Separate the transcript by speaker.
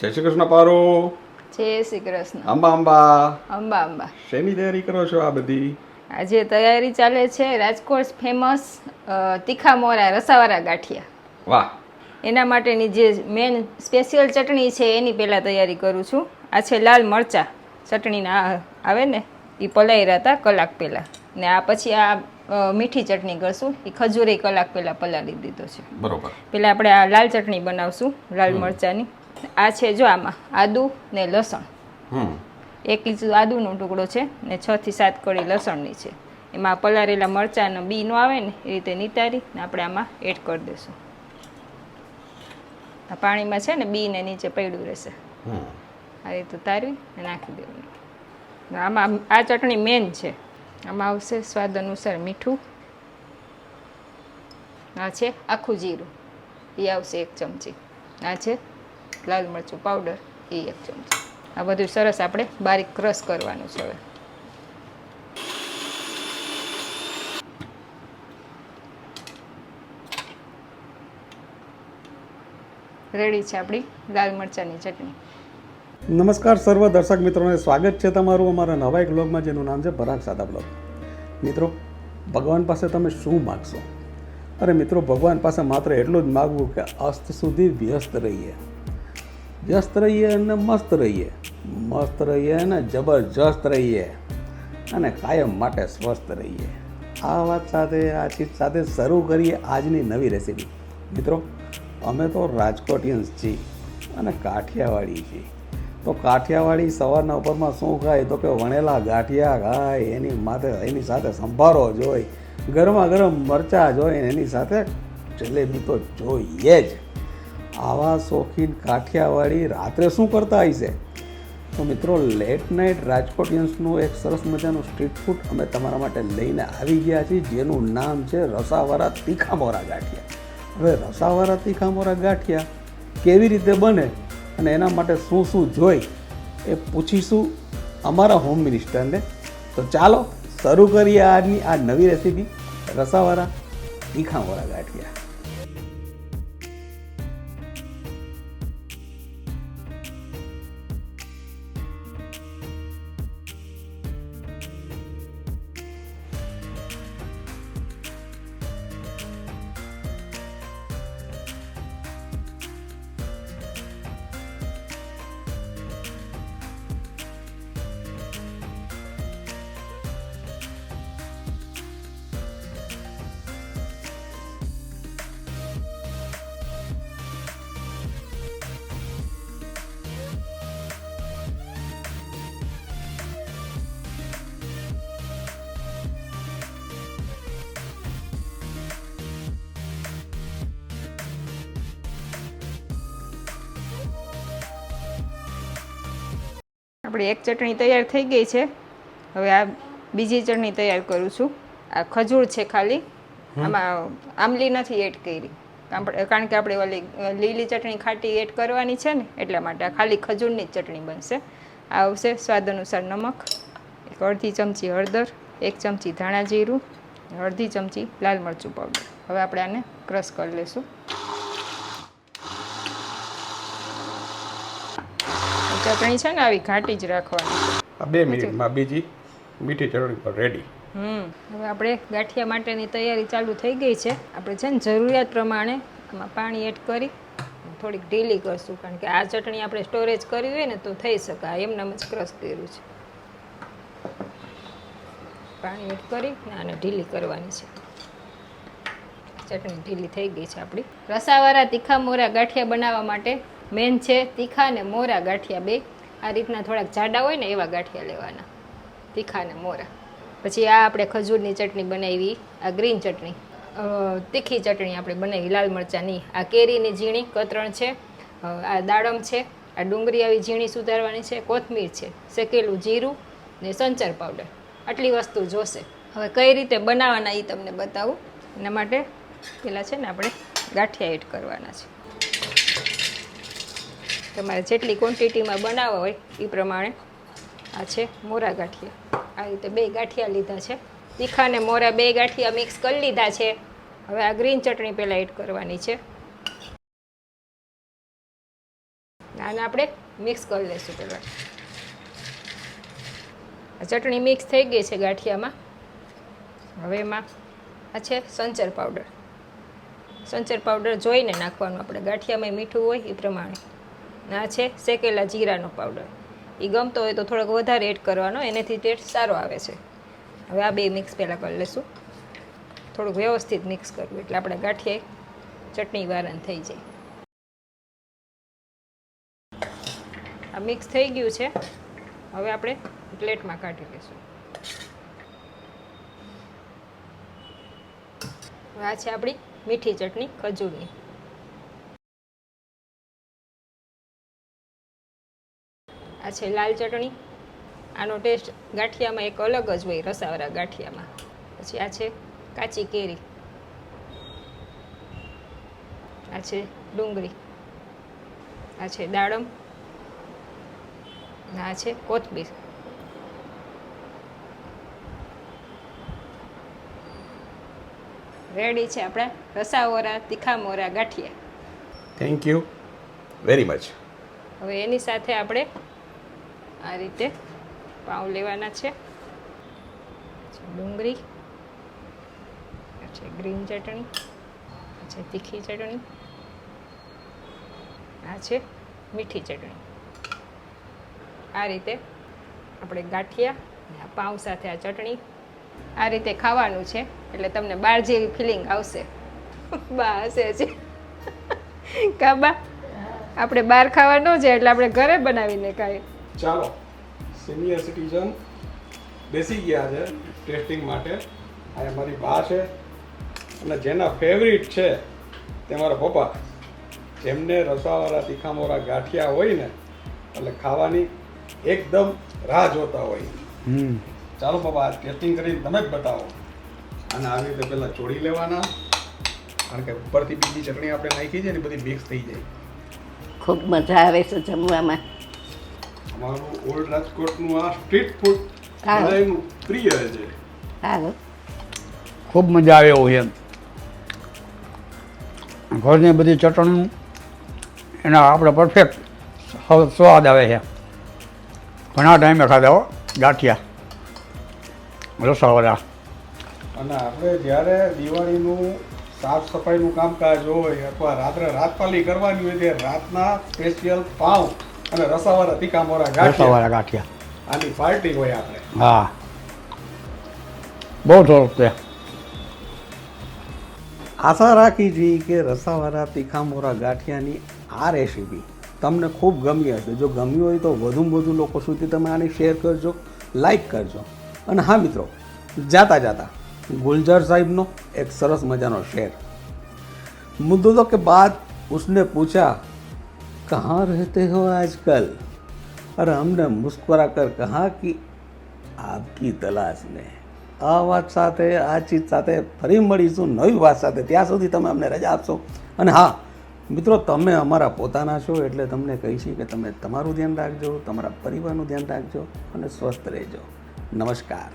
Speaker 1: જય શ્રી કૃષ્ણ પારો.
Speaker 2: જય શ્રી કૃષ્ણ.
Speaker 1: અંબા અંબા.
Speaker 2: અંબા અંબા.
Speaker 1: શેની તૈયારી કરો છો આ બધી?
Speaker 2: આજે તૈયારી ચાલે છે રાજકોટ ફેમસ તીખા મોરા રસાવાળા ગાંઠિયા.
Speaker 1: વાહ.
Speaker 2: એના માટેની જે મેન સ્પેશિયલ ચટણી છે એની પહેલાં તૈયારી કરું છું. આ છે લાલ મરચાં. ચટણીના આવે ને એ પલાયરા હતા કલાક પહેલાં. ને આ પછી આ મીઠી ચટણી કરશું. એ ખજૂરે કલાક પહેલાં પલાળી દીધો છે.
Speaker 1: બરોબર.
Speaker 2: પહેલાં આપણે આ લાલ ચટણી બનાવશું લાલ મરચાંની. આ છે જો આમાં આદુ ને લસણ. એક ઇંચ આદુનો ટુકડો છે ને છ થી સાત કળી લસણની છે. એમાં પલારેલા મરચાંનો બીનો આવે ને એ રીતે નિતારી ને આપણે આમાં એડ કરી દઈશું. આ પાણીમાં છે ને બી ને નીચે પડ્યું રહેશે. આ રીતે તારવી ને નાખી દેવાનું. આમાં આ ચટણી મેન છે. આમાં આવશે સ્વાદ અનુસાર મીઠું. આ છે આખું જીરું. એ આવશે એક ચમચી. આ છે લાલ મરચું પાવડર એ એક ચમચી. આ બધું સરસ આપણે બારીક ક્રશ કરવાનું છે હવે. રેડી છે આપણી લાલ મરચાંની ચટણી.
Speaker 3: નમસ્કાર સર્વ દર્શક મિત્રોને, સ્વાગત છે તમારું અમારા નવા એક બ્લોગમાં જેનું નામ છે પરાગ સાદા બ્લોગ મિત્રો, ભગવાન પાસે તમે શું માગશો? અરે મિત્રો, ભગવાન પાસે માત્ર એટલું જ માગવું કે અસ્ત સુધી વ્યસ્ત રહીએ. વ્યસ્ત રહીએ અને મસ્ત રહીએ. મસ્ત રહીએ અને જબરજસ્ત રહીએ અને કાયમ માટે સ્વસ્થ રહીએ. આ વાત સાથે, આ ચીજ સાથે શરૂ કરીએ આજની નવી રેસીપી મિત્રો, અમે તો રાજકોટિયન્સ છીએ અને કાઠિયાવાડી છીએ. તો કાઠિયાવાડી સવારના ઉપરમાં શું ખાય? તો કે વણેલા ગાંઠિયા ખાય, એની માથે, એની સાથે સંભારો જોઈ ગરમા ગરમ મરચાં જોઈ એની સાથે જલેબી તો જોઈએ જ. આવા શોખીન કાઠિયાવાડી રાત્રે શું કરતા હશે તો મિત્રો લેટ નાઇટ રાજકોટિયન્સનું એક સરસ મજાનું સ્ટ્રીટ ફૂડ અમે તમારા માટે લઈને આવી ગયા છીએ, જેનું નામ છે રસાવાળા તીખા મોરા ગાંઠિયા. હવે રસાવાળા તીખા મોરા ગાંઠિયા કેવી રીતે બને અને એના માટે શું શું જોઈ એ પૂછીશું અમારા હોમ મિનિસ્ટરને તો ચાલો, શરૂ કરીએ આજની આ નવી રેસીપી રસાવાળા તીખામોરા ગાંઠિયા.
Speaker 2: આપણી એક ચટણી તૈયાર થઈ ગઈ છે. હવે આ બીજી ચટણી તૈયાર કરું છું. આ ખજૂર છે ખાલી. આમાં આમલી નથી એડ કરી. કારણ કે આપણે ઓલી લીલી ચટણી ખાટી એડ કરવાની છે ને એટલા માટે આ ખાલી ખજૂરની જ ચટણી બનશે. આ આવશે સ્વાદ અનુસાર નમક એક અડધી ચમચી હળદર એક ચમચી ધાણા જીરું અડધી ચમચી લાલ મરચું પાવડર હવે આપણે આને ક્રશ કરી લઈશું ચટણી છે ને આવી ઘાટી જ રાખવાની.
Speaker 1: આ બે મિનિટમાં બીજી મીઠી ચટણી પર રેડી
Speaker 2: હમ હવે આપણે ગાંઠિયા માટેની તૈયારી ચાલુ થઈ ગઈ છે. આપણે છે ને જરૂરિયાત પ્રમાણે આમાં પાણી એડ કરી થોડીક ઢીલી કરશું કારણ કે આ ચટણી આપણે સ્ટોરેજ કરી હોય ને તો થઈ શકે. આ એમને જ ક્રશ કર્યું છે. પાણી એડ કરી ને આને ઢીલી કરવાની છે. ચટણી ઢીલી થઈ ગઈ છે આપણી. રસાવાળા તીખા મોરા ગાંઠિયા બનાવવા માટે મેન છે તીખા ને મોરા ગાંઠિયા બે. આ રીતના થોડાક જાડા હોય ને એવા ગાંઠિયા લેવાના. તીખા ને મોરા. પછી આ આપણે ખજૂરની ચટણી બનાવી, આ ગ્રીન ચટણી. તીખી ચટણી આપણે બનાવી, લાલ મરચાંની. આ કેરીની ઝીણી કતરણ છે આ દાડમ છે, આ ડુંગળી આવી ઝીણી સુધારવાની છે, કોથમીર છે, શેકેલું જીરું ને સંચર પાવડર. આટલી વસ્તુ જોશે. હવે કઈ રીતે બનાવવાના એ તમને બતાવું. એના માટે પહેલાં છે ને આપણે ગાંઠિયા એડ કરવાના છે. તમારે જેટલી ક્વોન્ટિટીમાં બનાવવા હોય એ પ્રમાણે આ છે મોરા ગાંઠિયા. આ રીતે બે ગાંઠિયા લીધા છે. તીખા ને મોરા બે ગાંઠિયા મિક્સ કરી લીધા છે. હવે આ ગ્રીન ચટણી પહેલાં એડ કરવાની છે. આને આપણે મિક્સ કરી લઈશું પહેલાં. આ ચટણી મિક્સ થઈ ગઈ છે ગાંઠિયામાં. હવે એમાં આ છે સંચર પાવડર સંચર પાવડર જોઈને નાખવાનું. આપણે ગાંઠિયામાં મીઠું હોય એ પ્રમાણે. આ છે શેકેલા જીરાનો પાવડર એ ગમતો હોય તો થોડોક વધારે એડ કરવાનો, એનાથી ટેસ્ટ સારો આવે છે. હવે આ બે મિક્સ પહેલાં કરી લઈશું. થોડુંક વ્યવસ્થિત મિક્સ કરવું, એટલે આપણે ગાંઠીએ ચટણી વારણ થઈ જાય. આ મિક્સ થઈ ગયું છે. હવે આપણે પ્લેટમાં કાઢી લઈશું. હવે આ છે આપણી મીઠી ચટણી, ખજૂરની. આ છે લાલ ચટણી. આનો ટેસ્ટ ગાંઠિયામાં એક અલગ જ હોય રસાવાળા ગાંઠિયામાં. પછી આ છે કાચી કેરી. આ છે ડુંગળી. આ છે દાડમ. આ છે કોથમીર. રેડી છે આપણા રસાવાળા તીખા મોરા ગાંઠિયા.
Speaker 1: થેન્ક યુ વેરી મચ
Speaker 2: હવે એની સાથે આપણે આ રીતે પાઉં લેવાના છે. ડુંગળી છે ગ્રીન ચટણી છે તીખી ચટણી, આ છે મીઠી ચટણી. આ રીતે આપણે ગાંઠિયા અને આ પાઉં સાથે આ ચટણી આ રીતે ખાવાનું છે. એટલે તમને બહાર જેવી ફિલિંગ આવશે. બા હશે છે કાબા આપણે બહાર ખાવા ન જાય એટલે આપણે ઘરે બનાવીને ખાઈએ.
Speaker 1: ચાલો સિનિયર સિટીઝન બેસી ગયા છે ટેસ્ટિંગ માટે. આ મારી બા છે અને જેના ફેવરિટ છે તે મારા પપ્પા. જેમને રસાવાળા તીખામોરા ગાંઠિયા હોય ને એટલે ખાવાની એકદમ રાહ જોતા હોય.
Speaker 3: હમ.
Speaker 1: ચાલો પપ્પા આ ટેસ્ટિંગ કરીને તમે જ બતાવો. અને આવી રીતે પહેલાં ચોડી લેવાના કારણ કે ઉપરથી બીજી ચટણી આપણે નાખી છે ને બધી મિક્સ થઈ જાય.
Speaker 4: ખૂબ મજા આવે છે જમવામાં.
Speaker 1: અમારું ઓલ્ડ રાજકોટનું આ સ્ટ્રીટ ફૂડ. બધાયનું પ્રિય છે.
Speaker 4: હાલો.
Speaker 5: ખૂબ મજા આવે એવું છે ઘરની બધી ચટણી એના આપણે પરફેક્ટ સ્વાદ આવે છે. ઘણા ટાઈમે ખાધા હો ગાંઠિયા રસાવાળા.
Speaker 1: અને આપણે જ્યારે દિવાળીનું સાફ સફાઈનું કામકાજ હોય અથવા રાત્રે રાતપાલી કરવાની હોય ત્યારે રાતના સ્પેશિયલ પાઉં અને રસાવાળા તીખા મોરા ગાંઠિયા.
Speaker 5: રસાવાળા ગાંઠિયા.
Speaker 1: આની પાર્ટી હોય આપણે.
Speaker 5: હા. બહુ સરસ છે.
Speaker 3: આશા રાખી જોઈએ કે રસાવાળા તીખા ગાંઠિયાની આ રેસીપી તમને ખૂબ ગમી હશે. જો ગમી હોય તો વધુ વધુ લોકો સુધી તમે આને શેર કરજો લાઈક કરજો. અને હા મિત્રો જાતા જાતા ગુલઝાર સાહેબનો એક સરસ મજાનો શેર. મુદ્દો તો કે બાદ ઉસને પૂછ્યા कहाँ रहते हो आजकल और हमने मुस्कुरा कर कहा कि आपकी તલાશ में આ વાત સાથે આ ચીજ સાથે ફરી મળીશું નવી વાત સાથે ત્યાં સુધી તમે અમને રજા આપશો અને હા મિત્રો તમે અમારા પોતાના છો એટલે તમને કહી છીએ કે તમે તમારું ધ્યાન રાખજો તમારા પરિવારનું ધ્યાન રાખજો અને સ્વસ્થ રહેજો નમસ્કાર